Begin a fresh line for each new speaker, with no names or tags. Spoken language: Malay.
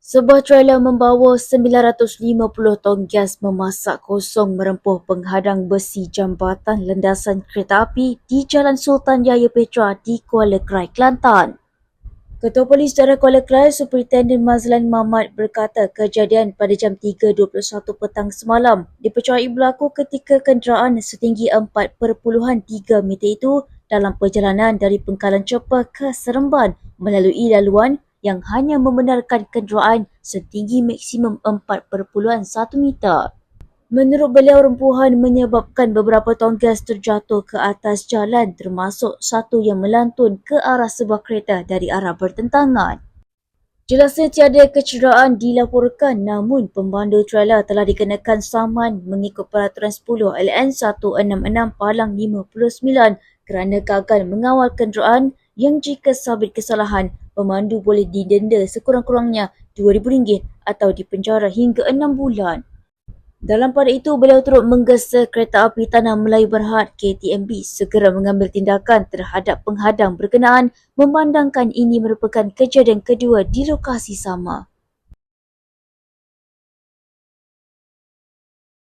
Sebuah trailer membawa 950 tong gas memasak kosong merempuh penghadang besi jambatan landasan kereta api di Jalan Sultan Yahya Petra di Kuala Krai, Kelantan. Ketua Polis Daerah Kuala Krai, Superintendent Mazlan Mahmad berkata kejadian pada jam 3.21 petang semalam dipercayai berlaku ketika kenderaan setinggi 4.3 meter itu dalam perjalanan dari Pengkalan Cepa ke Seremban melalui laluan yang hanya membenarkan kenderaan setinggi maksimum 4.1 meter. Menurut beliau, rempuhan menyebabkan beberapa tong gas terjatuh ke atas jalan termasuk satu yang melantun ke arah sebuah kereta dari arah bertentangan. Jelasnya tiada kecederaan dilaporkan namun pemandu trailer telah dikenakan saman mengikut peraturan 10 LN 166 Palang 59 kerana gagal mengawal kenderaan yang jika sabit kesalahan pemandu boleh didenda sekurang-kurangnya RM2,000 atau dipenjara hingga 6 bulan. Dalam pada itu, beliau turut menggesa kereta api Tanah Melayu Berhad KTMB segera mengambil tindakan terhadap penghadang berkenaan memandangkan ini merupakan kejadian kedua di lokasi sama.